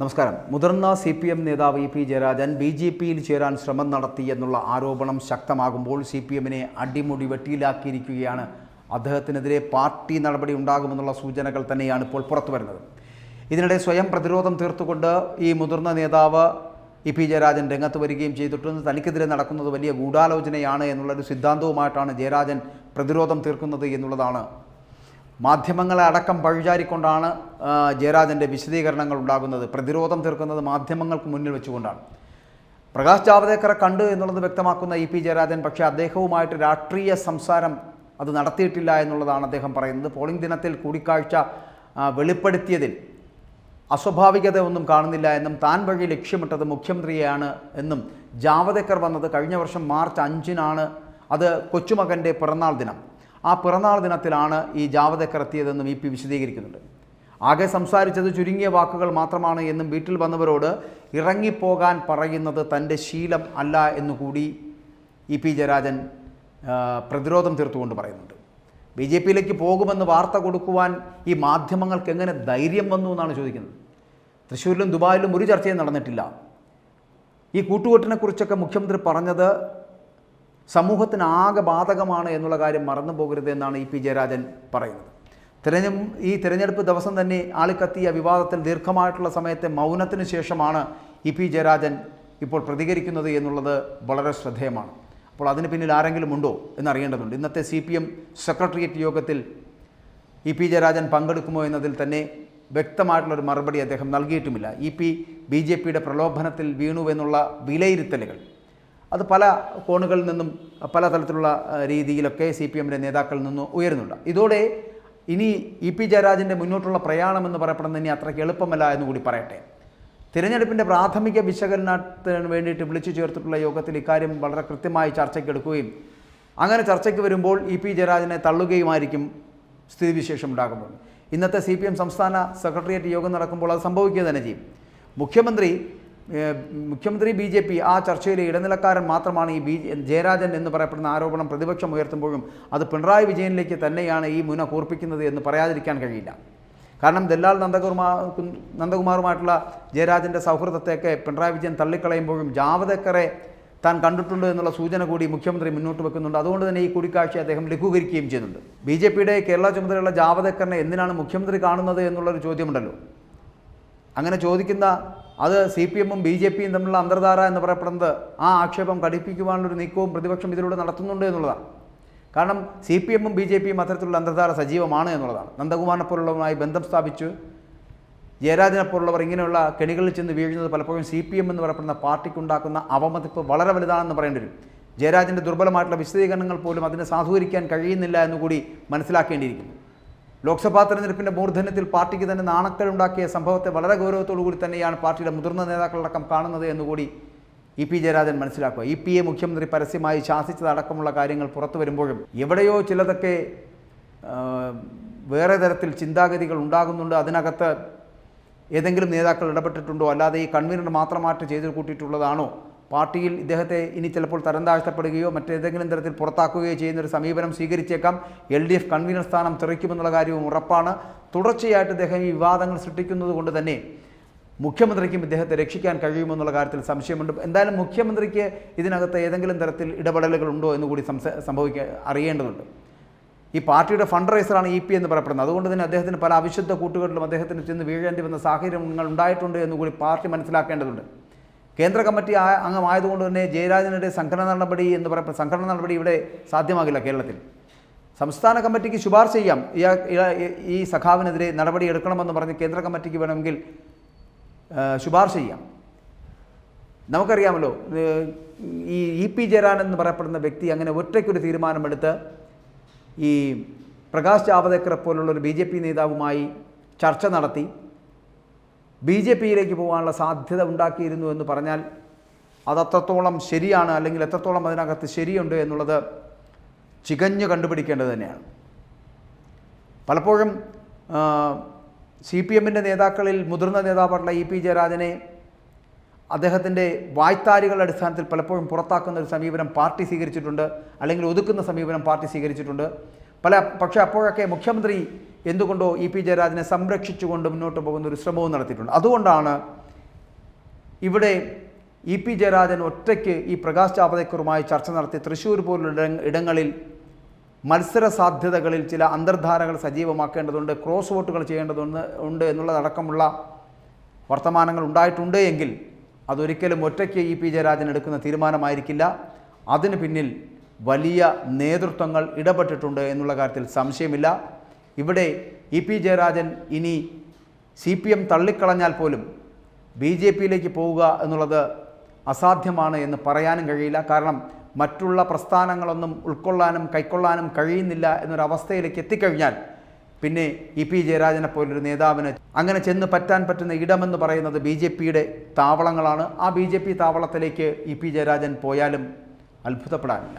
നമസ്കാരം. മുതിർന്ന C P M നേതാവ് E P Jayarajan B J പിയിൽ ചേരാൻ ശ്രമം നടത്തി എന്നുള്ള ആരോപണം ശക്തമാകുമ്പോൾ സി പി എമ്മിനെ അടിമുടി വെട്ടിയിലാക്കിയിരിക്കുകയാണ്. അദ്ദേഹത്തിനെതിരെ പാർട്ടി നടപടി ഉണ്ടാകുമെന്നുള്ള സൂചനകൾ തന്നെയാണ് ഇപ്പോൾ പുറത്തു വരുന്നത്. ഇതിനിടെ സ്വയം പ്രതിരോധം തീർത്തുകൊണ്ട് ഈ മുതിർന്ന നേതാവ് ഇ പി ജയരാജൻ രംഗത്ത് വരികയും ചെയ്തിട്ടുണ്ട്. തനിക്കെതിരെ നടക്കുന്നത് വലിയ ഗൂഢാലോചനയാണ് എന്നുള്ളൊരു സിദ്ധാന്തവുമായിട്ടാണ് ജയരാജൻ പ്രതിരോധം തീർക്കുന്നത് എന്നുള്ളതാണ് മാധ്യമങ്ങളെ അടക്കം പഴിചാരിക്കൊണ്ടാണ് ജയരാജന്റെ വിശദീകരണങ്ങൾ ഉണ്ടാകുന്നത് പ്രതിരോധം തീർക്കുന്നത് മാധ്യമങ്ങൾക്ക് മുന്നിൽ വെച്ചുകൊണ്ടാണ്. പ്രകാശ് ജാവദേക്കറെ കണ്ടു എന്നുള്ളത് വ്യക്തമാക്കുന്ന ഇ പി ജയരാജൻ പക്ഷേ അദ്ദേഹവുമായിട്ട് രാഷ്ട്രീയ സംസാരം അത് നടത്തിയിട്ടില്ല എന്നുള്ളതാണ് അദ്ദേഹം പറയുന്നത്. പോളിംഗ് ദിനത്തിൽ കൂടിക്കാഴ്ച വെളിപ്പെടുത്തിയതിൽ അസ്വാഭാവികത ഒന്നും കാണുന്നില്ല എന്നും താൻ വഴി ലക്ഷ്യമിട്ടത് മുഖ്യമന്ത്രിയാണ് എന്നും ജാവദേക്കർ വന്നത് കഴിഞ്ഞ വർഷം മാർച്ച് അഞ്ചിനാണ്. അത് കൊച്ചുമകന്റെ പിറന്നാൾ ദിനം. ആ പിറന്നാൾ ദിനത്തിലാണ് ഈ ജാവദേക്കർ എത്തിയതെന്നും ഇ പി വിശദീകരിക്കുന്നുണ്ട്. ആകെ സംസാരിച്ചത് ചുരുങ്ങിയ വാക്കുകൾ മാത്രമാണ് എന്നും വീട്ടിൽ വന്നവരോട് ഇറങ്ങിപ്പോകാൻ പറയുന്നത് തന്റെ ശീലം അല്ല എന്നുകൂടി ഇ പി ജയരാജൻ പ്രതിരോധം തീർത്തുകൊണ്ട് പറയുന്നുണ്ട്. ബി ജെ പിയിലേക്ക് പോകുമെന്ന് വാർത്ത കൊടുക്കുവാൻ ഈ മാധ്യമങ്ങൾക്ക് എങ്ങനെ ധൈര്യം വന്നു എന്നാണ് ചോദിക്കുന്നത്. തൃശ്ശൂരിലും ദുബായിലും ഒരു ചർച്ചയും നടന്നിട്ടില്ല. ഈ കൂട്ടുകെട്ടിനെക്കുറിച്ചൊക്കെ മുഖ്യമന്ത്രി പറഞ്ഞത് സമൂഹത്തിന് ആകെ ബാധകമാണ് എന്നുള്ള കാര്യം മറന്നു പോകരുത് എന്നാണ് ഇ പി ജയരാജൻ പറയുന്നത്. തിരഞ്ഞ ഈ തിരഞ്ഞെടുപ്പ് ദിവസം തന്നെ ആളിക്കത്തിയ വിവാദത്തിൽ ദീർഘമായിട്ടുള്ള സമയത്തെ മൗനത്തിന് ശേഷമാണ് ഇ പി ജയരാജൻ ഇപ്പോൾ പ്രതികരിക്കുന്നത് എന്നുള്ളത് വളരെ ശ്രദ്ധേയമാണ്. അപ്പോൾ അതിന് പിന്നിൽ ആരെങ്കിലും ഉണ്ടോ എന്നറിയേണ്ടതുണ്ട്. ഇന്നത്തെ സി പി എം സെക്രട്ടേറിയറ്റ് യോഗത്തിൽ ഇ പി ജയരാജൻ പങ്കെടുക്കുമോ എന്നതിൽ തന്നെ വ്യക്തമായിട്ടുള്ളൊരു മറുപടി അദ്ദേഹം നൽകിയിട്ടുമില്ല. ഇ പി ബി ജെ പിയുടെ പ്രലോഭനത്തിൽ വീണു എന്നുള്ള വിലയിരുത്തലുകൾ അത് പല കോണുകളിൽ നിന്നും പല തലത്തിലുള്ള രീതിയിലൊക്കെ സി പി എമ്മിന്റെ നേതാക്കളിൽ നിന്നും ഉയരുന്നുണ്ട്. ഇതോടെ ഇനി ഇ പി ജയരാജന്റെ മുന്നോട്ടുള്ള പ്രയാണം എന്ന് പറയപ്പെടുന്നത് ഇനി അത്രയ്ക്ക് എളുപ്പമല്ല എന്ന് കൂടി പറയട്ടെ. തിരഞ്ഞെടുപ്പിന്റെ പ്രാഥമിക വിശകലനത്തിന് വേണ്ടിയിട്ട് വിളിച്ചു ചേർത്തിട്ടുള്ള യോഗത്തിൽ ഇക്കാര്യം വളരെ കൃത്യമായി ചർച്ചയ്ക്കെടുക്കുകയും അങ്ങനെ ചർച്ചയ്ക്ക് വരുമ്പോൾ ഇ പി ജയരാജനെ തള്ളുകയുമായിരിക്കും സ്ഥിതിവിശേഷം ഉണ്ടാകുമ്പോൾ ഇന്നത്തെ സി പി എം സംസ്ഥാന സെക്രട്ടേറിയറ്റ് യോഗം നടക്കുമ്പോൾ അത് സംഭവിക്കുക തന്നെ ചെയ്യും. മുഖ്യമന്ത്രി മുഖ്യമന്ത്രി ബി ജെ പി ആ ചർച്ചയിലെ ഇടനിലക്കാരൻ മാത്രമാണ് ഈ ബി ജയരാജൻ എന്ന് പറയപ്പെടുന്ന ആരോപണം പ്രതിപക്ഷം ഉയർത്തുമ്പോഴും അത് പിണറായി വിജയനിലേക്ക് തന്നെയാണ് ഈ മുന കൂർപ്പിക്കുന്നത് എന്ന് പറയാതിരിക്കാൻ കഴിയില്ല. കാരണം ദല്ലാൽ നന്ദകുമാർ നന്ദകുമാറുമായിട്ടുള്ള ജയരാജന്റെ സൗഹൃദത്തെയൊക്കെ പിണറായി വിജയൻ തള്ളിക്കളയുമ്പോഴും ജാവദേക്കറെ താൻ കണ്ടിട്ടുണ്ട് എന്നുള്ള സൂചന കൂടി മുഖ്യമന്ത്രി മുന്നോട്ട് വെക്കുന്നുണ്ട്. അതുകൊണ്ട് തന്നെ ഈ കൂടിക്കാഴ്ച അദ്ദേഹം ലഘൂകരിക്കുകയും ചെയ്യുന്നുണ്ട്. ബി ജെ പിയുടെ കേരള ചുമതലയുള്ള ജാവദേക്കറിനെ എന്തിനാണ് മുഖ്യമന്ത്രി കാണുന്നത് എന്നുള്ളൊരു ചോദ്യമുണ്ടല്ലോ. അങ്ങനെ ചോദിക്കുന്ന അത് സി പി എമ്മും ബി ജെ പിയും തമ്മിലുള്ള അന്തർധാര എന്ന് പറയപ്പെടുന്നത് ആ ആക്ഷേപം ഘടിപ്പിക്കുവാനുള്ളൊരു നീക്കവും പ്രതിപക്ഷം ഇതിലൂടെ നടത്തുന്നുണ്ട് എന്നുള്ളതാണ്. കാരണം സി പി എമ്മും ബി ജെ പിയും അത്തരത്തിലുള്ള അന്തർധാര സജീവമാണ് എന്നുള്ളതാണ്. നന്ദകുമാറിനെ പോലുള്ളവരുമായി ബന്ധം സ്ഥാപിച്ച് ജയരാജനെ പോലുള്ളവർ ഇങ്ങനെയുള്ള കെണികളിൽ ചെന്ന് വീഴുന്നത് പലപ്പോഴും സി പി എം എന്ന് പറയപ്പെടുന്ന പാർട്ടിക്കുണ്ടാക്കുന്ന അവമതിപ്പ് വളരെ വലുതാണെന്ന് പറയേണ്ടി വരും. ജയരാജന്റെ ദുർബലമായിട്ടുള്ള വിശദീകരണങ്ങൾ പോലും അതിനെ സാധൂകരിക്കാൻ കഴിയുന്നില്ല എന്നുകൂടി മനസ്സിലാക്കേണ്ടിയിരിക്കുന്നു. ലോക്സഭാ തെരഞ്ഞെടുപ്പിന്റെ മൂർധന്യത്തിൽ പാർട്ടിക്ക് തന്നെ നാണക്കേടുണ്ടാക്കിയ സംഭവത്തെ വളരെ ഗൗരവത്തോടു കൂടി തന്നെയാണ് പാർട്ടിയുടെ മുതിർന്ന നേതാക്കളടക്കം കാണുന്നത് എന്നുകൂടി ഇ പി ജയരാജൻ മനസ്സിലാക്കുക. ഇ പി എ മുഖ്യമന്ത്രി പരസ്യമായി ശാസിച്ചതടക്കമുള്ള കാര്യങ്ങൾ പുറത്തു വരുമ്പോഴും എവിടെയോ ചിലതൊക്കെ വേറെ തരത്തിൽ ചിന്താഗതികൾ ഉണ്ടാകുന്നുണ്ട്. അതിനകത്ത് ഏതെങ്കിലും നേതാക്കൾ ഇടപെട്ടിട്ടുണ്ടോ? അല്ലാതെ ഈ കൺവീനർ മാത്രമായിട്ട് ചെയ്തു കൂട്ടിയിട്ടുള്ളതാണോ? പാർട്ടിയിൽ ഇദ്ദേഹത്തെ ഇനി ചിലപ്പോൾ തരം താഴ്ത്തപ്പെടുകയോ മറ്റേതെങ്കിലും തരത്തിൽ പുറത്താക്കുകയോ ചെയ്യുന്ന ഒരു സമീപനം സ്വീകരിച്ചേക്കാം. എൽ ഡി എഫ് കൺവീനർ സ്ഥാനം തെറിക്കുമെന്നുള്ള കാര്യവും ഉറപ്പാണ്. തുടർച്ചയായിട്ട് ഇദ്ദേഹം ഈ വിവാദങ്ങൾ സൃഷ്ടിക്കുന്നത് കൊണ്ട് തന്നെ മുഖ്യമന്ത്രിക്കും ഇദ്ദേഹത്തെ രക്ഷിക്കാൻ കഴിയുമെന്നുള്ള കാര്യത്തിൽ സംശയമുണ്ട്. എന്തായാലും മുഖ്യമന്ത്രിക്ക് ഇതിനകത്ത് ഏതെങ്കിലും തരത്തിൽ ഇടപെടലുകൾ ഉണ്ടോ എന്ന് കൂടി സംസ സംഭവിക്ക അറിയേണ്ടതുണ്ട്. ഈ പാർട്ടിയുടെ ഫണ്ട് റൈസറാണ് ഇ പി എന്ന് പറയപ്പെടുന്നത്. അതുകൊണ്ട് തന്നെ അദ്ദേഹത്തിന് പല അവിശുദ്ധ കൂട്ടുകളിലും അദ്ദേഹത്തിന് ചെന്ന് വീഴേണ്ടി വന്ന സാഹചര്യങ്ങൾ ഉണ്ടായിട്ടുണ്ട് എന്നുകൂടി പാർട്ടി മനസ്സിലാക്കേണ്ടതുണ്ട്. കേന്ദ്ര കമ്മിറ്റി അംഗമായതുകൊണ്ട് തന്നെ ജയരാജനുടെ സംഘടന നടപടി എന്ന് പറയുമ്പോൾ സംഘടന നടപടി ഇവിടെ സാധ്യമാകില്ല കേരളത്തിൽ. സംസ്ഥാന കമ്മിറ്റിക്ക് ശുപാർശ ചെയ്യാം. ഈ സഖാവിനെതിരെ നടപടി എടുക്കണമെന്ന് പറഞ്ഞ് കേന്ദ്ര കമ്മിറ്റിക്ക് വേണമെങ്കിൽ ശുപാർശ ചെയ്യാം. നമുക്കറിയാമല്ലോ ഈ ഇ പി ജയരാൻ എന്ന് പറയപ്പെടുന്ന വ്യക്തി അങ്ങനെ ഒറ്റയ്ക്കൊരു തീരുമാനമെടുത്ത് ഈ പ്രകാശ് ജാവദേക്കറെ പോലുള്ള ഒരു ബി ജെ പി നേതാവുമായി ചർച്ച നടത്തി. ബി ജെ പിയിലേക്ക് പോകാനുള്ള സാധ്യത ഉണ്ടാക്കിയിരുന്നു എന്ന് പറഞ്ഞാൽ അത് അത്രത്തോളം ശരിയാണ് അല്ലെങ്കിൽ എത്രത്തോളം അതിനകത്ത് ശരിയുണ്ട് എന്നുള്ളത് ചികഞ്ഞു കണ്ടുപിടിക്കേണ്ടത് തന്നെയാണ്. പലപ്പോഴും സി പി എമ്മിന്റെ നേതാക്കളിൽ മുതിർന്ന നേതാവായിട്ടുള്ള ഇ പി ജയരാജനെ അദ്ദേഹത്തിന്റെ വായ്ത്താരികളുടെ അടിസ്ഥാനത്തിൽ പലപ്പോഴും പുറത്താക്കുന്ന ഒരു സമീപനം പാർട്ടി സ്വീകരിച്ചിട്ടുണ്ട് അല്ലെങ്കിൽ ഒതുക്കുന്ന സമീപനം പാർട്ടി സ്വീകരിച്ചിട്ടുണ്ട്. പല പക്ഷേ അപ്പോഴൊക്കെ മുഖ്യമന്ത്രി എന്തുകൊണ്ടോ ഇ പി ജയരാജനെ സംരക്ഷിച്ചുകൊണ്ട് മുന്നോട്ട് പോകുന്ന ഒരു ശ്രമവും നടത്തിയിട്ടുണ്ട്. അതുകൊണ്ടാണ് ഇവിടെ ഇ പി ജയരാജൻ ഒറ്റയ്ക്ക് ഈ പ്രകാശ് ജാവദേക്കറുമായി ചർച്ച നടത്തി തൃശ്ശൂർ പോലുള്ള ഇടങ്ങളിൽ മത്സര സാധ്യതകളിൽ ചില അന്തർധാരകൾ സജീവമാക്കേണ്ടതുണ്ട് ക്രോസ് വോട്ടുകൾ ചെയ്യേണ്ടതുണ്ട് ഉണ്ട് എന്നുള്ളതടക്കമുള്ള വർത്തമാനങ്ങൾ ഉണ്ടായിട്ടുണ്ട് എങ്കിൽ അതൊരിക്കലും ഒറ്റയ്ക്ക് ഇ പി ജയരാജൻ എടുക്കുന്ന തീരുമാനമായിരിക്കില്ല. അതിന് പിന്നിൽ വലിയ നേതൃത്വങ്ങൾ ഇടപെട്ടിട്ടുണ്ട് എന്നുള്ള കാര്യത്തിൽ സംശയമില്ല. ഇവിടെ ഇ പി ജയരാജൻ ഇനി സി പി എം തള്ളിക്കളഞ്ഞാൽ പോലും ബി ജെ പിയിലേക്ക് പോവുക എന്നുള്ളത് അസാധ്യമാണ് എന്ന് പറയാനും കഴിയില്ല. കാരണം മറ്റുള്ള പ്രസ്ഥാനങ്ങളൊന്നും ഉൾക്കൊള്ളാനും കൈക്കൊള്ളാനും കഴിയുന്നില്ല എന്നൊരവസ്ഥയിലേക്ക് എത്തിക്കഴിഞ്ഞാൽ പിന്നെ ഇ പി ജയരാജനെ പോലൊരു നേതാവിന് അങ്ങനെ ചെന്ന് പറ്റാൻ പറ്റുന്ന ഇടമെന്ന് പറയുന്നത് ബി ജെ പിയുടെ താവളങ്ങളാണ്. ആ ബി ജെ പി താവളത്തിലേക്ക് ഇ പി ജയരാജൻ പോയാലും അത്ഭുതപ്പെടാനില്ല.